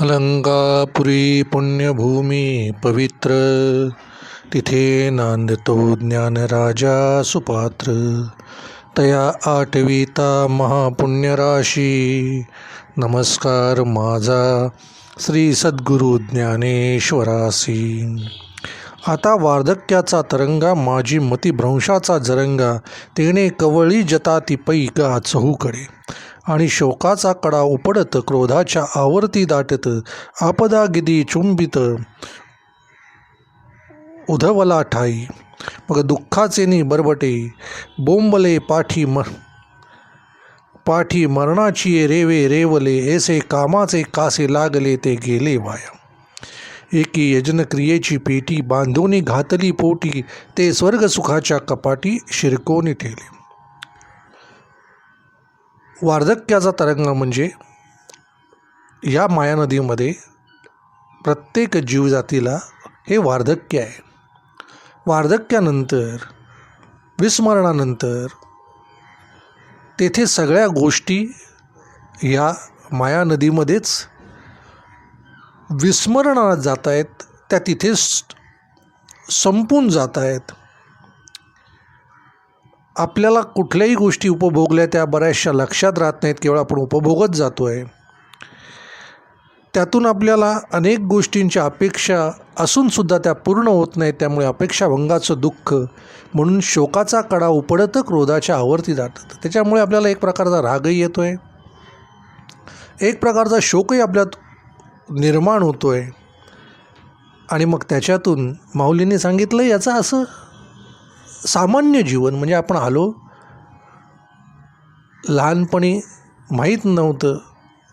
अलंकापुरी पुण्यभूमी पवित्र। तिथे नांदतो ज्ञानराजा सुपात्र। तया आठविता महापुण्यराशी। नमस्कार माझा श्री सद्गुरु ज्ञानेश्वरासी। आता वार्धक्याचा तरंगा माझी मतिभ्रंशाचा जरंगा तेणे कवळी जता ती पै गा चहूकडे। आणि शोकाचा कडा उपडत क्रोधाच्या आवर्ती दाटत आपदा गिदी चुंबित उधवला ठाई. मग दुःखाचे नि बरबटे बोंबले पाठी म पाठी मरणाची रेवे रेवले ऐसे कामाचे कासे लागले ते गेले वाया. एकी यजनक्रियेची पेटी बांधोनी घातली पोटी ते स्वर्गसुखाच्या कपाटी शिरकोनी ठेले वार्धक्याचा तरंग म्हणजे या माया नदीमध्ये प्रत्येक जीवजातीला हे वार्धक्य आहे. वार्धक्यानंतर विस्मरणानंतर तेथे सगळ्या गोष्टी या माया नदीमध्येच विस्मरणात जात आहेत त्या तिथेच संपून जात आहेत. आपल्याला कुठल्याही गोष्टी उपभोगल्या त्या बऱ्याचशा लक्षात राहत नाहीत केवळ आपण उपभोगत जातो आहे त्यातून आपल्याला अनेक गोष्टींच्या अपेक्षा असूनसुद्धा त्या पूर्ण होत नाहीत त्यामुळे अपेक्षाभंगाचं दुःख म्हणून शोकाचा कडा उपडत क्रोधाच्या आवर्ती जातात. त्याच्यामुळे आपल्याला एक प्रकारचा रागही येतो आहे एक प्रकारचा शोकही आपल्यात निर्माण होतो आहे आणि मग त्याच्यातून माऊलींनी सांगितलं याचं असं सामान्य जीवन म्हणजे आपण आलो लहानपणी माहीत नव्हतं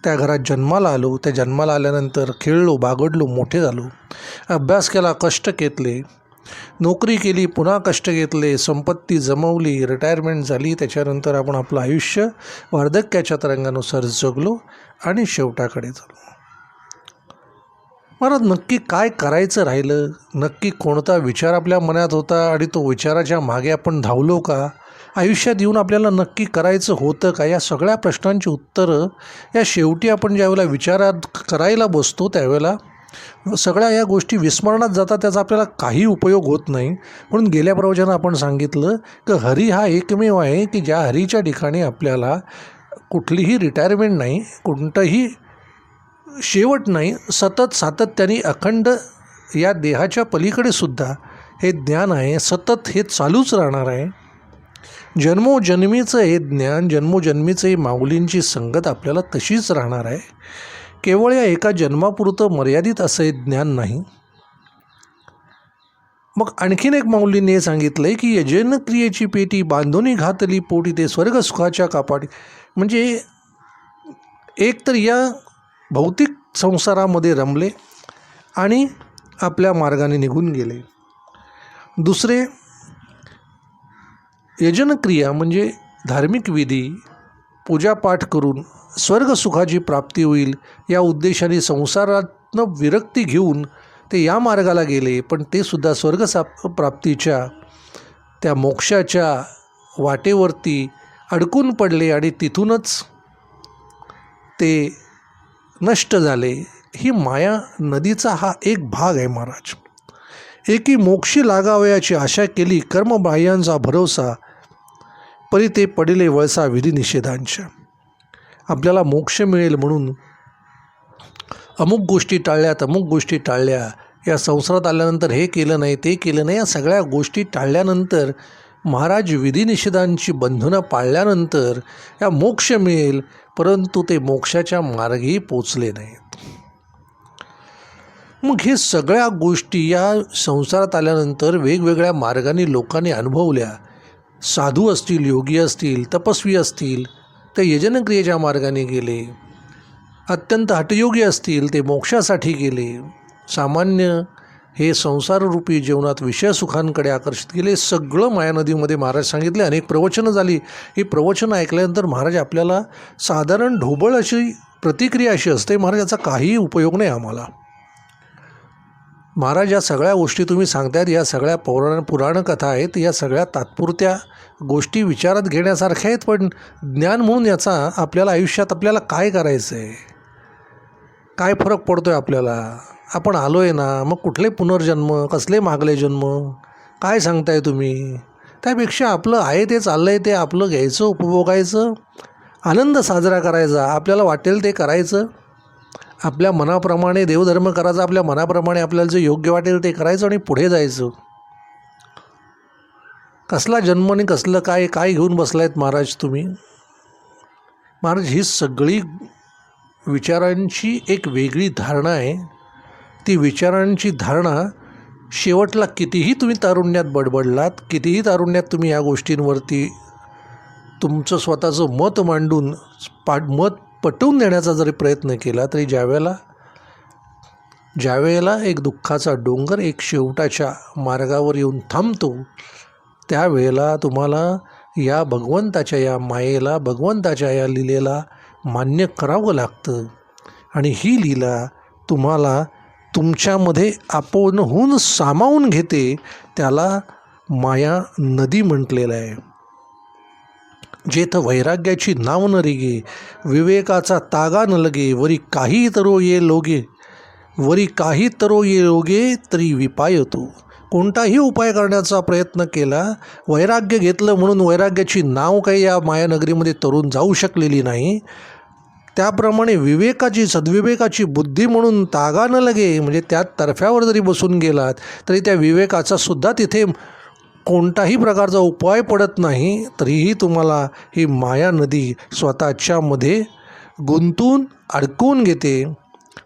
त्या घरात जन्माला आलो त्या जन्माला आल्यानंतर खेळलो बागडलो मोठे झालो अभ्यास केला कष्ट घेतले नोकरी केली पुन्हा कष्ट घेतले संपत्ती जमवली रिटायरमेंट झाली त्याच्यानंतर आपण आपलं आयुष्य वार्धक्याच्या तरंगानुसार जगलो आणि शेवटाकडे झालो महाराज नक्की काय करायचं राहिलं? नक्की कोणता विचार आपल्या मनात होता आणि तो विचाराच्या मागे आपण धावलो का? आयुष्यात येऊन आपल्याला नक्की करायचं होतं का? या सगळ्या प्रश्नांची उत्तरं या शेवटी आपण ज्यावेळेला विचारात करायला बसतो त्यावेळेला सगळ्या या गोष्टी विस्मरणात जातात त्याचा आपल्याला काही उपयोग होत नाही. म्हणून गेल्या प्रवचनात आपण सांगितलं की हरी हा एकमेव आहे की ज्या हरीच्या ठिकाणी आपल्याला कुठलीही रिटायरमेंट नाही कोणतंही शेवट नाही सतत सातत्याने अखंड या देहाच्या पलीकडे सुद्धा हे ज्ञान आहे. सतत हे चालूच राहणार आहे. जन्मोजन्मीचं हे ज्ञान जन्मोजन्मीचं ही माऊलींची संगत आपल्याला तशीच राहणार आहे. केवळ या एका जन्मापुरतं मर्यादित असं हे ज्ञान नाही. मग आणखीन एक माऊलींनी हे सांगितलं आहे की यजन क्रियेची पेटी बांधोनी घातली पोटी ते स्वर्गसुखाच्या कापाटी. म्हणजे एक तर या भौतिक संसारामध्ये रमले आणि आपल्या मार्गाने निघून गेले. दुसरे यजनक्रिया म्हणजे धार्मिक विधी पूजापाठ करून स्वर्गसुखाची प्राप्ती होईल या उद्देशाने संसारातनं विरक्ती घेऊन ते या मार्गाला गेले पण ते सुद्धा स्वर्गसा प्राप्तीच्या त्या मोक्षाच्या वाटेवरती अडकून पडले आणि तिथूनच ते नष्ट झाले ही माया नदीचा हा एक भाग आहे महाराज. एकी मोक्षी लागावयाची आशा केली कर्मबाह्यांचा भरोसा परी ते पडिले वळसा विधी निषेधांच्या. आपल्याला मोक्ष मिळेल म्हणून अमुक गोष्टी टाळल्यात अमुक गोष्टी टाळल्या. या संसारात आल्यानंतर हे केलं नाही ते केलं नाही या सगळ्या गोष्टी टाळल्यानंतर महाराज विधिनिषेधांची बंधनं पाळल्यानंतर या मोक्ष मिळेल परंतु ते मोक्षाच्या मार्गी पोचले नाहीत. मग हे सगळ्या गोष्टी या संसारात आल्यानंतर वेगवेगळ्या मार्गाने लोकांनी अनुभवल्या. साधू असतील योगी असतील तपस्वी असतील ते यजनक्रियेच्या मार्गाने गेले. अत्यंत हटयोगी असतील ते मोक्षासाठी गेले. सामान्य हे संसाररूपी जीवनात विषय सुखांकडे आकर्षित केले. सगळं माया नदीमध्ये महाराज सांगितले अनेक प्रवचनं झाली. ही प्रवचनं ऐकल्यानंतर महाराज आपल्याला साधारण ढोबळ अशी प्रतिक्रिया अशी असते महाराज याचा काहीही उपयोग नाही आम्हाला. महाराज या सगळ्या गोष्टी तुम्ही सांगतायत या सगळ्या पौराण पुराणकथा आहेत या सगळ्या तात्पुरत्या गोष्टी विचारात घेण्यासारख्या आहेत पण ज्ञान म्हणून याचा आपल्याला आयुष्यात आपल्याला काय करायचं आहे काय फरक पडतो आहे आपल्याला? आपण आलो आहे ना मग कुठले पुनर्जन्म कसले मागले जन्म? काय सांगताय तुम्ही? त्यापेक्षा आपलं आहे ते चाललं आहे ते आपलं घ्यायचं उपभोगायचं आनंद साजरा करायचा आपल्याला वाटेल ते करायचं. आपल्या मनाप्रमाणे देवधर्म करायचा आपल्या मनाप्रमाणे आपल्याला जे योग्य वाटेल ते करायचं आणि पुढे जायचं. कसला जन्म आणि कसलं काय काय घेऊन बसलायत महाराज तुम्ही? महाराज ही सगळी विचारांची एक वेगळी धारणा आहे. ती विचारांची धारणा शेवटला कितीही तुम्ही तारुण्यात बडबडलात कितीही तारुण्यात तुम्ही या गोष्टींवरती तुमचं स्वतःचं मत मांडून पा मत पटवून देण्याचा जरी प्रयत्न केला तरी ज्यावेळेला ज्यावेळेला एक दुःखाचा डोंगर एक शेवटाच्या मार्गावर येऊन थांबतो त्यावेळेला तुम्हाला या भगवंताच्या या मायेला भगवंताच्या या लीलेला मान्य करावं लागतं. आणि ही लीला तुम्हाला तुमच्यामध्ये आपणहून सामावून घेते त्याला माया नदी म्हटलेलं आहे. जेथ वैराग्याची नाव न रिगे विवेकाचा तागा न लगे वरी काही तरो ये लोगे वरी काही तरो ये लोगे तरी विपायतो कोणताही उपाय करण्याचा प्रयत्न केला वैराग्य घेतलं म्हणून वैराग्याची नाव काही या मायानगरीमध्ये तरुण जाऊ शकलेली नाही त्याप्रमाणे विवेकाची सद्विवेकाची बुद्धी म्हणून तागा न लगे म्हणजे त्या तर्फ्यावर जरी बसून गेलात तरी त्या विवेकाचा सुद्धा तिथे कोणताही प्रकारचा उपाय पडत नाही तरीही तुम्हाला ही माया नदी स्वतःच्यामध्ये गुंतून अडकून घेते.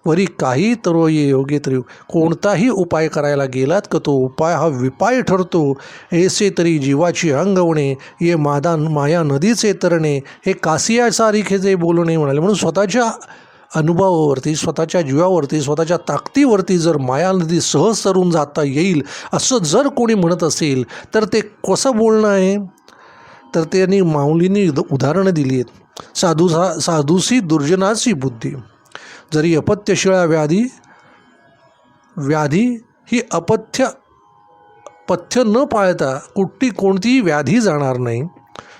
वरी काही तरोये योगे तरी. कोणताही उपाय करायला गेलात का तो उपाय? हा विपाय ठरतो. ऐसे तरी जीवाची अंगवणे ये मादान माया नदीचे तरणे हे कासियासारिखे जे बोलणे म्हणाले. म्हणून स्वतःच्या अनुभवावरती स्वतःच्या जीवावरती स्वतःच्या ताकदीवरती जर माया नदी सहज तरून जाता येईल असं जर कोणी म्हणत असेल तर ते कसं बोलणं आहे? तर त्यांनी माऊलींनी उदाहरणं दिली आहेत. साधू सा साधूसी दुर्जनाची बुद्धी. जरी अपत्यशिळा व्याधी व्याधी ही अपथ्य पथ्य न पाळता कुठली कोणतीही व्याधी जाणार नाही.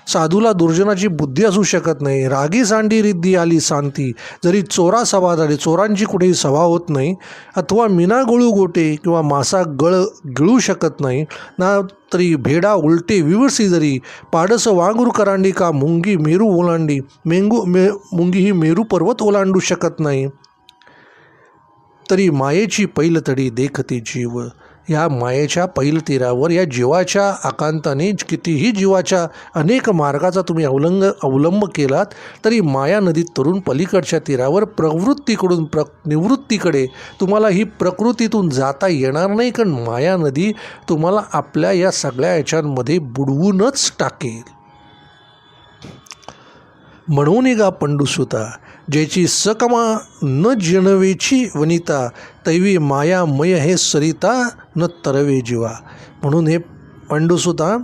साधूला दुर्जनाची बुद्धी असू शकत नाही. रागी सांडी रिद्धी आली शांती जरी चोरा सभा झाली चोरांची कुठेही सभा होत नाही. अथवा मिना गळू गोटे किंवा मासा गळ गिळू शकत नाही. ना तरी भेडा उलटे विवसी जरी. पाडस वांगुर करांडी का मुंगी मेरू ओलांडी. मेंगू मे मुंगी ही मेरू पर्वत ओलांडू शकत नाही. तरी मायेची पैलतडी देखती जीव. या मायेच्या पैलतीरावर या जीवाच्या आकांताने कितीही जीवाच्या अनेक मार्गाचा तुम्ही अवलंग अवलंब केलात तरी माया नदीत तरुण पलीकडच्या तीरावर प्रवृत्तीकडून प्र निवृत्तीकडे तुम्हाला ही प्रकृतीतून जाता येणार नाही कारण माया नदी तुम्हाला आपल्या या सगळ्या याच्यांमध्ये बुडवूनच टाकेल. म्हणून गा पंडुसुता ज्याची सकमा न जिणवेची वनिता तैवी मायामय हे सरिता न तरवे जीवा. म्हणून हे पांडूसुद्धा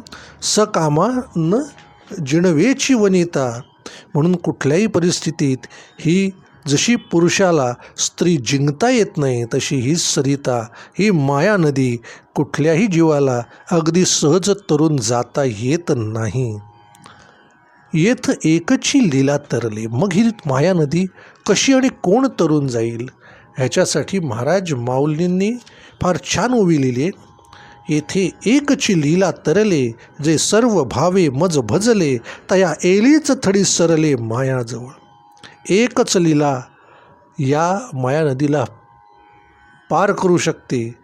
सकामा न जिणवेची वनिता. म्हणून कुठल्याही परिस्थितीत ही जशी पुरुषाला स्त्री जिंकता येत नाही तशी ही सरिता ही माया नदी कुठल्याही जीवाला अगदी सहज तरून जाता येत नाही. येथ एकची लीला तरले. मग ही माया नदी कशी आणि कोण तरून जाईल? ह्याच्यासाठी महाराज माऊलींनी फार छान उभी लिहिली येथे एकची लीला तरले जे सर्व भावे मज भजले तया एलीच थडी सरले मायाजवळ. एकच लीला या माया नदीला पार करू शकते.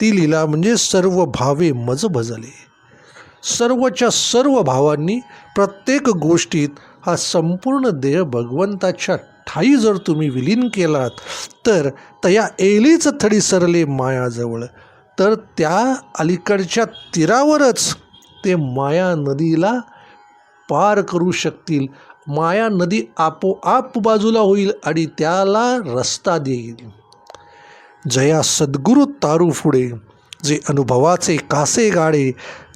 ती लीला म्हणजे सर्व भावे मज भजले. सर्वच्या सर्व भावांनी प्रत्येक गोष्टीत हा संपूर्ण देह भगवंताच्या ठाई जर तुम्ही विलीन केलात तर तया एलीच थडी सरले मायाजवळ. तर त्या अलीकडच्या तीरावरच ते माया नदीला पार करू शकतील. माया नदी आपोआप बाजूला होईल आणि त्याला रस्ता देईल. जया सद्गुरू तारू फुडे जे अनुभवाचे कासे गाडे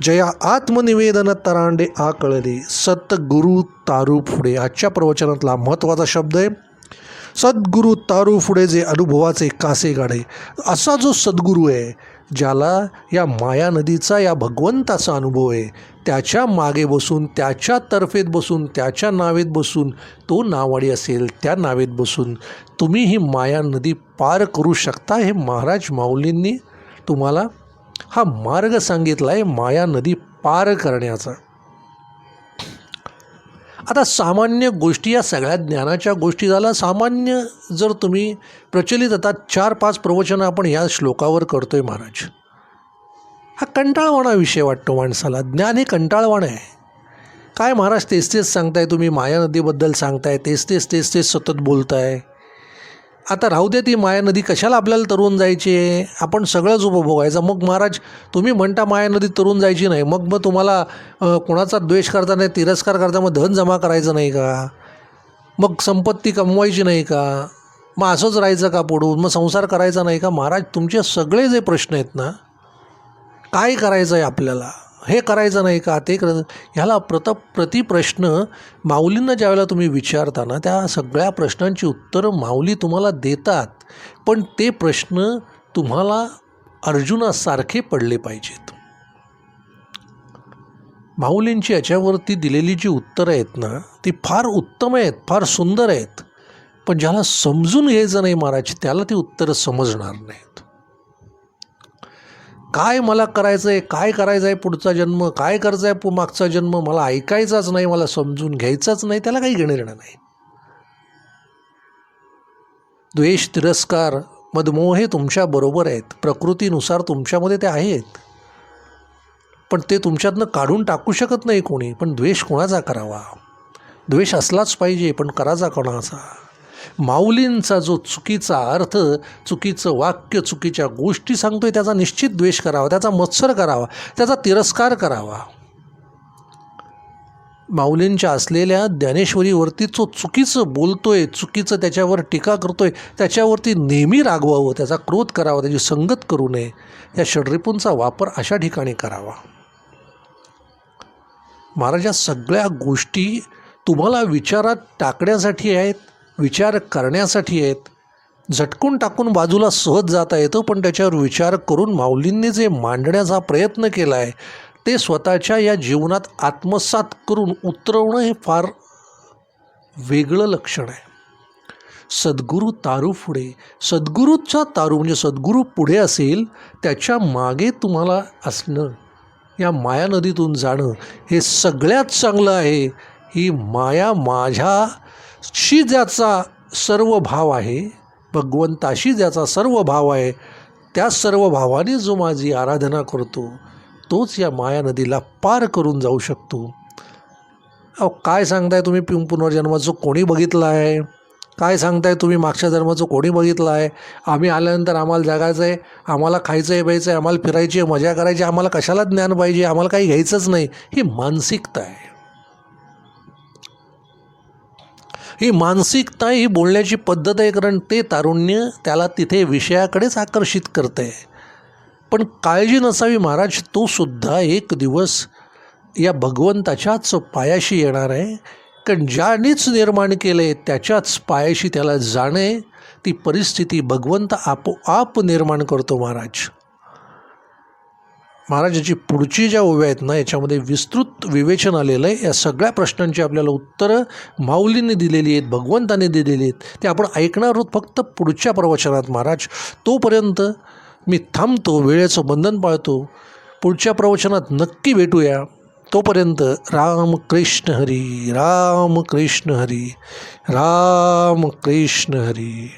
जया आत्मनिवेदन तरांडे आकळले. सतगुरु तारू पुढे आजच्या प्रवचनातला महत्त्वाचा शब्द आहे सद्गुरू तारू पुढे जे अनुभवाचे कासे गाडे. असा जो सद्गुरू आहे ज्याला या माया नदीचा या भगवंताचा अनुभव आहे त्याच्यामागे बसून त्याच्या तर्फेत बसून त्याच्या नावेत बसून तो नावाडी असेल त्या नावेत बसून तुम्ही ही माया नदी पार करू शकता हे महाराज माऊलींनी तुम्हाला हा मार्ग सांगितला आहे माया नदी पार करण्याचा. आता सामान्य गोष्टी या सगळ्या ज्ञानाच्या गोष्टी झाल्या सामान्य जर तुम्ही प्रचलित आता चार पाच प्रवचनं आपण या श्लोकावर करतो आहे महाराज. हा कंटाळवाणा विषय वाटतो माणसाला. ज्ञान हे कंटाळवाणं आहे. काय महाराज तेच तेच सांगताय तुम्ही? माया नदीबद्दल सांगताय तेच तेच तेच तेच सतत बोलताय. आता राहू दे ती माया नदी कशाला आपल्याला तरुण जायची? आहे आपण सगळंच उपभोगायचं मग महाराज तुम्ही म्हणता माया नदी तरुण जायची नाही मग मग तुम्हाला कोणाचा द्वेष करता नाही तिरस्कार करता मग धन जमा करायचं नाही का? मग संपत्ती कमवायची नाही का? मग असंच राहायचं का पुढून? मग संसार करायचा नाही का? महाराज तुमचे सगळे जे प्रश्न आहेत ना काय करायचं आहे आपल्याला? हे करायचं नाही का? ते करायचं ह्याला प्रत प्रतिप्रश्न माऊलींना ज्यावेळेला तुम्ही विचारता ना त्या सगळ्या प्रश्नांची उत्तरं माऊली तुम्हाला देतात. पण ते प्रश्न तुम्हाला अर्जुनासारखे पडले पाहिजेत. माऊलींची याच्यावरती दिलेली जी उत्तरं आहेत ना ती फार उत्तम आहेत फार सुंदर आहेत. पण ज्याला समजून घ्यायचं नाही महाराज त्याला ती उत्तरं समजणार नाहीत. काय मला करायचं आहे काय करायचं आहे पुढचा जन्म काय करायचं आहे पु मागचा जन्म मला ऐकायचाच नाही मला समजून घ्यायचाच नाही त्याला काही घेणं देणं नाही. द्वेष तिरस्कार मधमोह हे तुमच्याबरोबर आहेत. प्रकृतीनुसार तुमच्यामध्ये ते आहेत. पण ते तुमच्यातनं काढून टाकू शकत नाही कोणी. पण द्वेष कोणाचा करावा? द्वेष असलाच पाहिजे पण करायचा कोणाचा? माऊलींचा जो चुकीचा अर्थ चुकीचं वाक्य चुकीच्या गोष्टी सांगतोय त्याचा निश्चित द्वेष करावा त्याचा मत्सर करावा त्याचा तिरस्कार करावा. माऊलींच्या असलेल्या ज्ञानेश्वरीवरती जो चुकीचं बोलतोय चुकीचं त्याच्यावर टीका करतोय त्याच्यावरती नेहमी रागवावं त्याचा क्रोध करावा त्याची संगत करू नये या षड्रिपूंचा वापर अशा ठिकाणी करावा. महाराज या सगळ्या गोष्टी तुम्हाला विचारात टाकण्यासाठी आहेत? विचार करण्यासाठी आहेत. झटकून टाकून बाजूला सहज जाता येतं पण त्याच्यावर विचार करून माऊलींनी जे मांडण्याचा प्रयत्न केला आहे ते स्वतःच्या या जीवनात आत्मसात करून उतरवणं हे फार वेगळं लक्षण आहे. सद्गुरू तारू पुढे. सद्गुरूचा तारू म्हणजे सद्गुरू पुढे असेल त्याच्यामागे तुम्हाला असणं या माया नदीतून जाणं हे सगळ्यात चांगलं आहे. ही माया माझ्या शी ज्याचा सर्व भाव आहे भगवंताशी ज्याचा सर्व भाव आहे त्या सर्व भावाने जो माझी आराधना करतो तोच या माया नदीला पार करून जाऊ शकतो. अहो काय सांगताय तुम्ही पिं पुनर्जन्माचं कोणी बघितलं आहे काय सांगताय तुम्ही मागच्या जन्माचं कोणी बघितलं आहे आम्ही आल्यानंतर आम्हाला जगायचं आहे आम्हाला खायचं आहे प्यायचं आहे आम्हाला फिरायची आहे मजा करायची आम्हाला कशाला ज्ञान पाहिजे आम्हाला काही घ्यायचंच नाही ही मानसिकता आहे. ही मानसिकता ही बोलण्याची पद्धत आहे कारण ते तारुण्य त्याला तिथे विषयाकडेच आकर्षित करते पण काळजी नसावी महाराज तो सुद्धा एक दिवस या भगवंताच्याच पायाशी येणार आहे. कारण ज्यानेच निर्माण केले त्याच्याच पायाशी त्याला जाणे ती परिस्थिती भगवंत आपोआप निर्माण करतो महाराज. महाराजाची पुढची ज्या ओव्या आहेत ना याच्यामध्ये विस्तृत विवेचन आलेलं आहे. या सगळ्या प्रश्नांची आपल्याला उत्तरं माऊलींनी दिलेली आहेत भगवंताने दिलेली आहेत. ते आपण ऐकणार आहोत फक्त पुढच्या प्रवचनात महाराज. तोपर्यंत मी थांबतो वेळेचं बंधन पाळतो. पुढच्या प्रवचनात नक्की भेटूया. तोपर्यंत राम कृष्ण हरी राम कृष्ण हरी राम कृष्ण हरी.